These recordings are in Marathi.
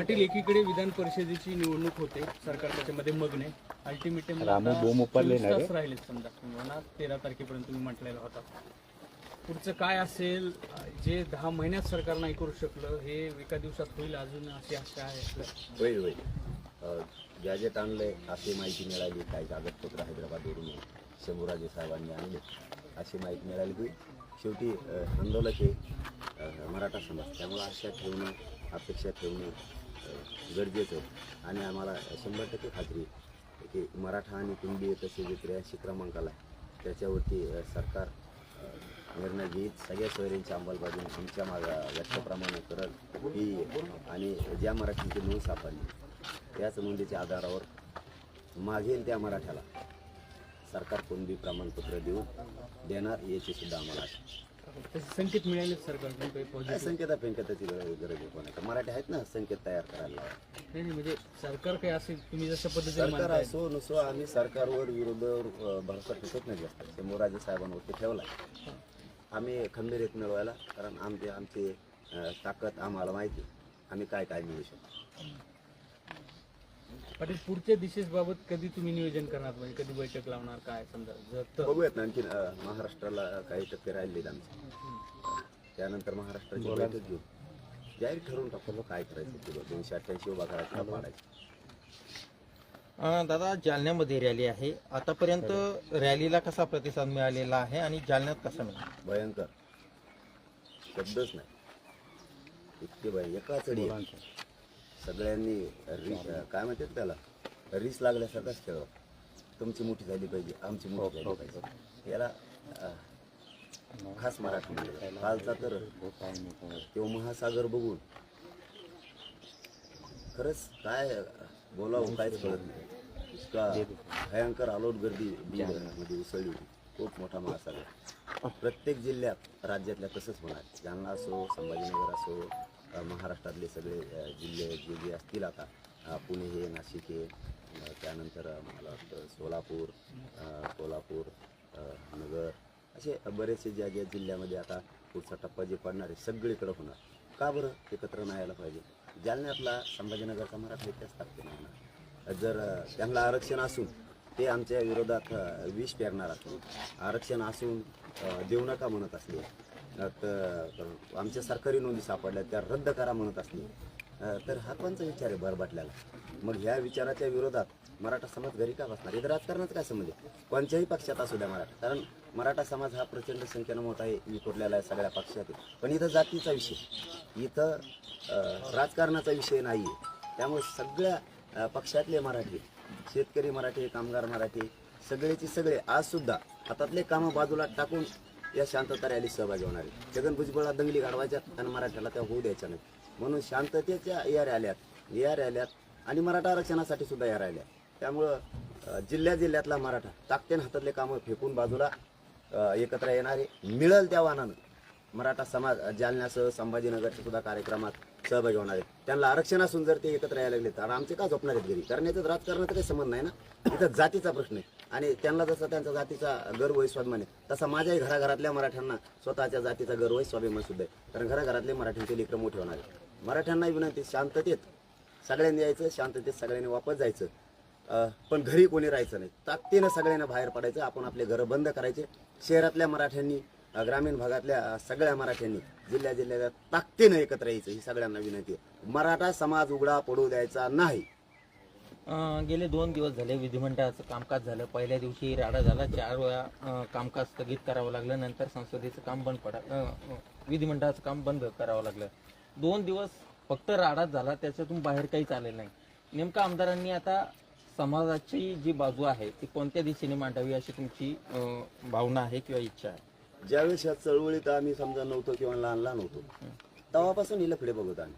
पाटील एकीकडे विधान परिषदेची निवडणूक होते सरकार त्याच्यामध्ये मग्न आहे. अल्टिमेटम रामू बोंब उपरले ना रे? राहिले समजा. तेरा तारखेपर्यंत तुम्ही म्हटलेला होता. पुढचं काय असेल जे दहा महिन्यात सरकार नाही करू शकलं हे एका दिवसात होईल अजून अशी आशा आहे. होईल होईल अ, गॅजेट आणलंय अशी माहिती मिळाली काही कागदपत्र हैदराबादवरून शंभूराजे साहेबांनी आणले अशी माहिती मिळाली की शेवटी अ, आंदोलक आहे अ, मराठा समाज. त्यामुळे आशा ठेवणं अपेक्षा ठेवणं गरजेचं. आहे आणि आम्हाला शंभर टक्के खात्री की मराठा आणि कुणबी तसे जे त्र्याऐंशी क्रमांकाला आहे, त्याच्यावरती सरकार निर्णय घेत सगळ्या सोयऱ्यांची अंमलबजावणी तुमच्या मागा व्यक्तप्रमाणे करत ही आणि ज्या मराठीची नोंद सापडली त्याच नोंदीच्या आधारावर मागेल त्या मराठ्याला सरकार कोणबी प्रमाणपत्र देऊन देणार याची सुद्धा आम्हाला आशा तसे संकेत मिळाले सरकारकडून काही काय पॉझिटिव्ह संकेता पेंकेताची गरज गरज आहे मराठी आहेत ना संकेत तयार करायला नाही नाही, म्हणजे सरकार काही असेल तुम्ही जशा पद्धतीने सरकार असो नसो आम्ही सरकारवर विरोधावर अ, भरोसा टिकत नाही जास्त. शंभूराजे साहेबांवरती ठेवला आम्ही खंबीर मिळवायला कारण आमचे आमची अ, ताकद आम्हाला माहिती. आम्ही काय काय मिळू शकतो? पाटील पुढच्या दिशेबाबत कधी तुम्ही नियोजन करणार? म्हणजे कधी बैठक लावणार? काय समजा जर तर बघूयात ना आणखी महाराष्ट्राला काही टक्के राहिलेत आमचे. त्यानंतर महाराष्ट्राची बैठक घेऊ. जाहीर ठरवून टाकतो काय करायचं किंवा दोनशे अठ्ठ्याऐंशी उभा करायचा पाडायचा. अं, दादा जालन्यामध्ये रॅली आहे. आतापर्यंत रॅलीला कसा प्रतिसाद मिळालेला आहे आणि जालन्यात कसा मिळाला? भयंकर. शब्दच नाही. इतके भय एका चढी आहे. सगळ्यांनी रि- काय म्हणतात त्याला? रीस लागल्यासारखाच खेळ तुमची मोठी झाली पाहिजे आमची मोठी झाली पाहिजे. याला खास मराठी म्हणजे कालचा तर तो महासागर बघून. खरंच काय बोलावं काहीच कळत नाही. इतका भयंकर आलोट गर्दी मध्ये उसळली होती. खूप मोठा महासागर. प्रत्येक जिल्ह्यात राज्यातल्या तसंच होणार. जालना असो संभाजीनगर असो महाराष्ट्रातले सगळे जिल्हे जे जे असतील आता पुणे हे नाशिक हे त्यानंतर मला वाटतं सोलापूर कोल्हापूर नगर असे बरेचसे ज्या ज्या जिल्ह्यामध्ये आता पुढचा टप्पा जे पडणार आहे सगळीकडे होणार. का बरं? एकत्र नाही यायला पाहिजे. जालन्यातला संभाजीनगरचा मराठा इतिहास टाकते नाही जर त्यांना आरक्षण असून ते आमच्या विरोधात विष पेरणार असून आरक्षण असून देऊ नका म्हणत असले आमच्या सरकारी नोंदी सापडल्या त्या रद्द करा म्हणत असले तर हा कोणचा विचार आहे भरभाटल्याला मग ह्या विचाराच्या विरोधात मराठा समाज घरी का बसणार? इथं राजकारणाचं काय संबंध कोणत्याही पक्षात असू द्या मराठा. कारण मराठा समाज हा प्रचंड संख्येनं मोठा आहे विखुरलेला आहे सगळ्या पक्षात. पण इथं जातीचा विषय इथं राजकारणाचा विषय नाही आहे. त्यामुळे सगळ्या पक्षातले मराठी शेतकरी मराठी कामगार मराठी सगळेचे सगळे आजसुद्धा हातातले कामं बाजूला टाकून या शांतता रॅली सहभागी होणार आहे. छगन भुजबळला दंगली घडवायच्या आणि मराठ्याला त्या होऊ द्यायच्या नाही म्हणून शांततेच्या या रॅल्यात या रॅल्यात आणि मराठा आरक्षणासाठी सुद्धा या रॅल्या त्यामुळं जिल्ह्या जिल्ह्यातला मराठा ताकतेन हातातले कामं फेकून बाजूला एकत्र येणारे मिळल त्या वाहनानं. मराठा समाज जालन्यासह संभाजीनगरच्या सुद्धा कार्यक्रमात सहभागी होणार आहे त्यांना आरक्षण असून जर ते एकत्र यायला लागले तर आमचे का झोपणार आहेत घरी? कारण याच्यात राजकारणाचा काही संबंध नाही ना? इथं जातीचा प्रश्न आहे. आणि त्यांना जसा त्यांचा जातीचा गर्व स्वाभिमान आहे तसा माझ्याही घराघरातल्या मराठ्यांना स्वतःच्या जातीचा गर्व स्वाभिमान सुद्धा आहे. कारण घराघरातले मराठ्यांचे लेकर मोठे होणार आहे मराठ्यांना विनंती शांततेत सगळ्यांनी यायचं शांततेत सगळ्यांनी वापस जायचं. पण घरी कोणी राहायचं नाही. ताकदीनं सगळ्यांना बाहेर पडायचं आपण आपले घरं बंद करायचे. शहरातल्या मराठ्यांनी ग्रामीण भागातल्या सगळ्या मराठ्यांनी जिल्ह्या जिल्ह्याच्या ताकदीनं एकत्र यायचं ही सगळ्यांना विनंती आहे. मराठा समाज उघडा पडू द्यायचा नाही. गेले दोन दिवस झाले विधिमंडळाचं कामकाज झालं. पहिल्या दिवशी राडा झाला. चार वेळा कामकाज स्थगित करावं लागलं. नंतर संसदेचं काम बंद पडा विधिमंडळाचं काम बंद करावं लागलं. दोन दिवस फक्त राडाच झाला. त्याच्यातून बाहेर काहीच आलेलं नाही. नेमकं आमदारांनी आता समाजाची जी बाजू आहे ती कोणत्या दिशेने मांडावी अशी तुमची भावना आहे किंवा इच्छा आहे? ज्यावेळेस या चळवळीत आम्ही समजा नव्हतो किंवा लहान लहान होतो तेव्हापासून हिला पुढे बघत आम्ही.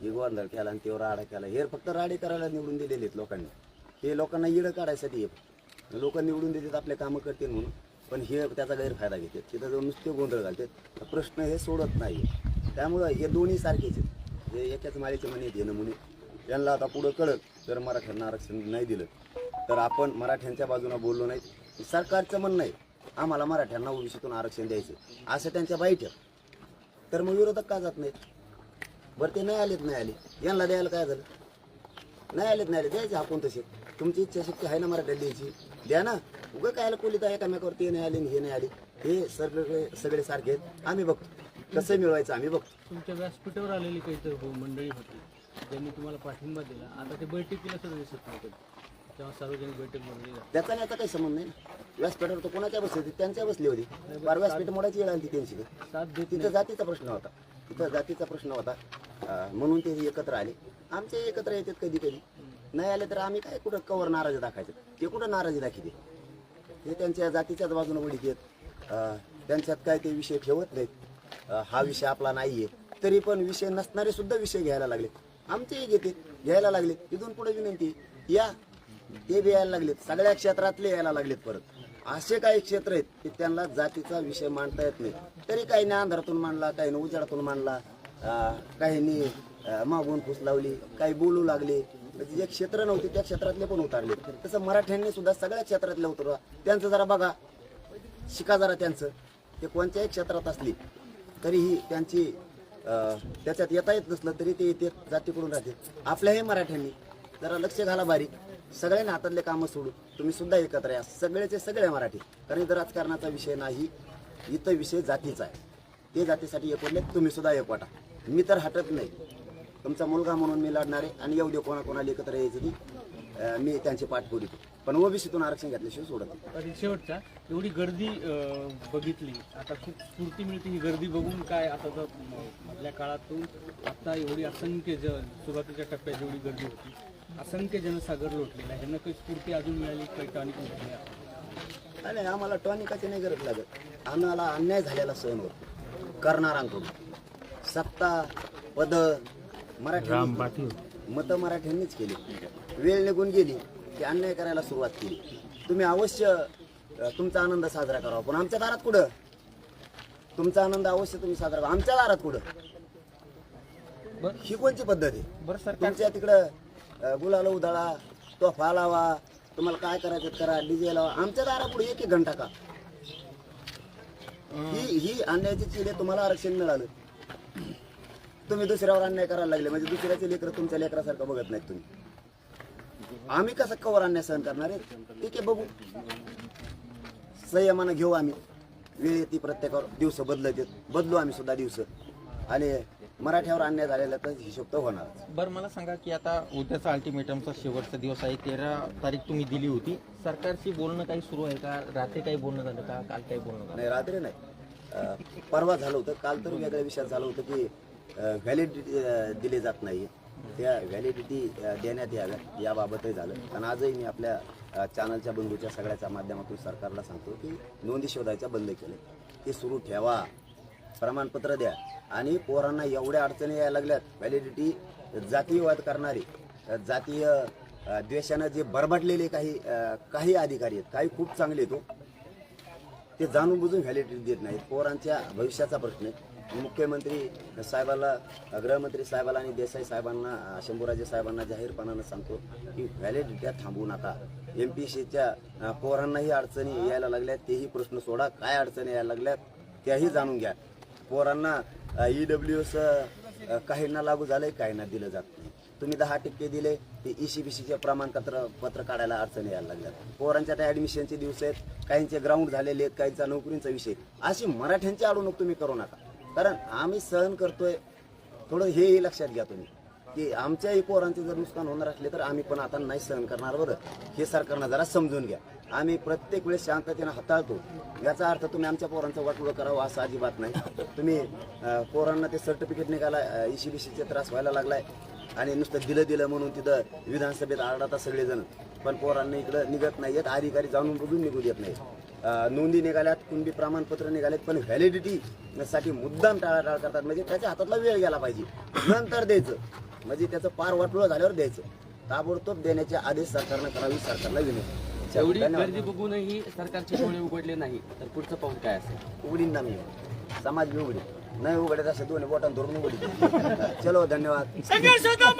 ही गोंधळ केला आणि तेव्हा राडा केला. हे फक्त राडे करायला निवडून दिलेले आहेत लोकांनी. हे लोकांना इडं काढायसाठी लोक निवडून देतात आपले कामं करतील म्हणून. पण हे त्याचा गैरफायदा घेतात. तिथं जाऊन नुसते गोंधळ घालतात. प्रश्न हे सोडत नाही त्यामुळं हे दोन्ही सारखेच आहेत. हे एकाच माळीचे म्हणे हे म्हणे. यांना आता पुढं कळत जर मराठ्यांना आरक्षण नाही दिलं. तर आपण मराठ्यांच्या बाजूनं बोललो नाही. सरकारचं म्हणणं आहे आम्हाला मराठ्यांना ओबीसीतून आरक्षण द्यायचं असं त्यांच्या बाईट तर मग विरोधक का जात नाहीत? बरं ते नाही आलेत नाही आले. यांना द्यायला काय झालं? नाही आलेत नाही आले द्यायचे आपण तसे. तुमची इच्छाशक्ती आहे ना मराठीला द्यायची? द्या ना. उगं काय कोलित एकामेकावर ते नाही आले हे नाही आले. हे सगळे सगळे सारखे आहेत. आम्ही बघतो. कसं मिळवायचं आम्ही बघतो. तुमच्या व्यासपीठावर आलेली काहीतरी हो मंडळी होती ज्यांनी तुम्हाला पाठिंबा दिला. आता ते बैठकीला सुद्धा दिसत नव्हतं. तेव्हा सार्वजनिक बैठक जाते. त्याचा याचा काही संबंध नाही व्यासपीठावर तर कोणाच्या बसली होती? त्यांच्या बसली होती. बार व्यासपीठ मोडायची वेळ आली त्यांची. तिथं जातीचा प्रश्न होता. तिथं जातीचा प्रश्न होता. म्हणून ते एकत्र आले. आमचे एकत्र येतात कधी कधी. नाही आले तर आम्ही काय कुठं कवर नाराजी दाखायचे ते कुठं नाराजी दाखिते ते त्यांच्या जातीच्याच बाजूने उडी देत त्यांच्यात काय ते विषय ठेवत नाहीत. हा विषय आपला नाहीये. तरी पण विषय नसणारे सुद्धा विषय घ्यायला लागले आमचेही घेते घ्यायला लागले इथून पुढे विनंती या ते बी यायला लागलेत. सगळ्या क्षेत्रातले यायला लागलेत परत. असे काही क्षेत्र आहेत की त्यांना जातीचा विषय मांडता येत नाही. तरी काही ना अंधारातून मांडला काही ना उजाडातून मांडला काहींनी मागून फुस लावली काही बोलू लागले. म्हणजे जे क्षेत्र नव्हते त्या क्षेत्रातले पण उतारले. तसं मराठ्यांनी सुद्धा सगळ्या क्षेत्रातले उतरवा. त्यांचं जरा बघा. शिका जरा त्यांचं. ते कोणत्याही क्षेत्रात असली तरीही त्यांची त्याच्यात येता येत नसलं तरी ते येते जातीकडून राहते. आपल्याही मराठ्यांनी जरा लक्ष घाला बारीक. सगळ्यांनी हातातले कामं सोडून तुम्ही सुद्धा एकत्र या. सगळेचे सगळे मराठी. कारण इथं राजकारणाचा विषय नाही. इथं विषय जातीचा आहे. ते जातीसाठी एकवटले तुम्ही सुद्धा एकवटा मी तर हटत नाही. तुमचा मुलगा म्हणून मी लढणार आहे आणि येऊ दे कोणा कोणाला एकत्र यायचं ती अं, मी त्यांची पाठ करीतो पण ओबीसीतून आरक्षण घेतल्याशिवाय सोडत नाही. आणि शेवटचा एवढी गर्दी बघितली. आता खूप स्फूर्ती मिळते ही गर्दी बघून. काय आता म- मधल्या काळातून आता एवढी असंख्य ज सुरुवातीच्या टप्प्यात जेवढी गर्दी होती. असंख्य जनसागर लोटलेला ह्यांना काही स्फूर्ती अजून मिळाली काही टॉनिक मिळाली आणि आम्हाला टॉनिकाची नाही गरज लागत. आम्हाला अन्याय झालेला सहन होत. करणारांकडून. सत्ता पद मराठी मतं मराठ्यांनीच केली. वेळ निघून गेली की अन्याय करायला सुरुवात केली. तुम्ही अवश्य तुमचा आनंद साजरा करावा. पण आमच्या दारात कुठं? तुमचा आनंद अवश्य तुम्ही साजरा करा. आमच्या दारात कुठं? बरं ही कोणची पद्धत आहे? तुमच्या तिकडं गुलाला उधळा तोफा लावा तुम्हाला काय करायचं करा डीजे लावा. आमच्या दारापुढे एक एक घंटा का? ही ही अन्यायाची चिड आहे तुम्हाला आरक्षण मिळालं. तुम्ही दुसऱ्यावर अन्याय करायला लागले. म्हणजे दुसऱ्याचे लेकर तुमच्या लेकरासारखं बघत नाहीत तुम्ही. आम्ही कसं कवर अन्याय सहन करणार आहे? ठीक आहे बघू. संयमानं घेऊ आम्ही. वेळ येते प्रत्येकावर. दिवस बदलत येत बदलू आम्ही सुद्धा दिवस. आणि मराठ्यावर अन्याय झालेला तर हिशोब तर होणार बरं मला सांगा की आता उद्याचा अल्टिमेटमचा शेवटचा दिवस आहे. तेरा तारीख तुम्ही दिली होती. सरकारशी बोलणं काही सुरू आहे का? रात्री काही बोलणं झालं का? काल काही बोलणं झालं? नाही रात्री नाही. परवा झालं होतं. काल तर वेगळ्या विषयात झालं होतं की व्हॅलिडिटी दिली जात नाही त्या व्हॅलिडिटी देण्यात याव्या. याबाबतही झालं. आणि आजही मी आपल्या चॅनलच्या बंधूच्या सगळ्याच्या माध्यमातून सरकारला सांगतो की नोंदी शोधायच्या बंद केले ते सुरू ठेवा. प्रमाणपत्र द्या. आणि पोरांना एवढ्या अडचणी यायला लागल्यात व्हॅलिडिटी जातीयवाद करणारी जातीय द्वेषानं जे बरबडलेले काही काही अधिकारी आहेत काही खूप चांगले आहेत हो. ते जाणून बुजून व्हॅलिडिटी देत नाहीत. पोरांच्या भविष्याचा प्रश्न आहे. मुख्यमंत्री साहेबाला गृहमंत्री साहेबाला आणि देसाई साहेबांना शंभूराजे साहेबांना जाहीरपणानं सांगतो की व्हॅलिडिट्या थांबवू नका. एम पी सीच्या पोरांनाही अडचणी यायला लागल्या तेही प्रश्न सोडा. काय अडचणी यायला लागल्यात त्याही जाणून घ्या. पोरांना ई डब्ल्यू एस काहींना लागू झालंय काहींना दिलं जात तुम्ही दहा टक्के दिले ते ई सी बी सीचे प्रमाणपत्र पत्र काढायला अडचणी यायला लागल्यात. पोरांच्या त्या ॲडमिशनचे दिवस आहेत काहींचे ग्राउंड झालेले आहेत काहींचा नोकरींचा विषय अशी मराठ्यांची अडवणूक तुम्ही करू नका. कारण आम्ही सहन करतोय थोडं हेही लक्षात घ्या तुम्ही की आमच्याही पोरांचे जर नुकसान होणार असले तर आम्ही पण आता नाही सहन करणार बरं. हे सरकारनं जरा समजून घ्या. आम्ही प्रत्येक वेळेस शांततेनं हाताळतो. याचा अर्थ तुम्ही आमच्या पोरांचं वाटोळं करावं असं अजिबात नाही. तुम्ही पोरांना ते सर्टिफिकेट निघाला इशी बिशीचे त्रास व्हायला लागलाय. आणि नुसतं दिलं दिलं म्हणून तिथं विधानसभेत आरडातात सगळेजण. पण पोरांना इकडं निघत नाहीयेत अधिकारी जाणून बुजून निघू देत नाहीत नोंदी निघाल्यात कुणबी प्रमाणपत्र निघालेत पण व्हॅलिडिटी साठी मुद्दाम टाळाटाळ करतात. म्हणजे त्याच्या हातातला वेळ गेला पाहिजे. नंतर द्यायचं. म्हणजे त्याचं पार वाटोळं झाल्यावर द्यायचं. ताबडतोब देण्याचे आदेश सरकारनं करावी सरकारला विनंती. एवढी. गर्दी बघूनही सरकारचे डोळे उघडले नाही. तर पुढचं पाऊल काय असेल? उघडीन ना मी. समाज उघडी नाही उघडत असं दोन्ही बोटां धरून उघडी चलो धन्यवाद. संघर्ष होता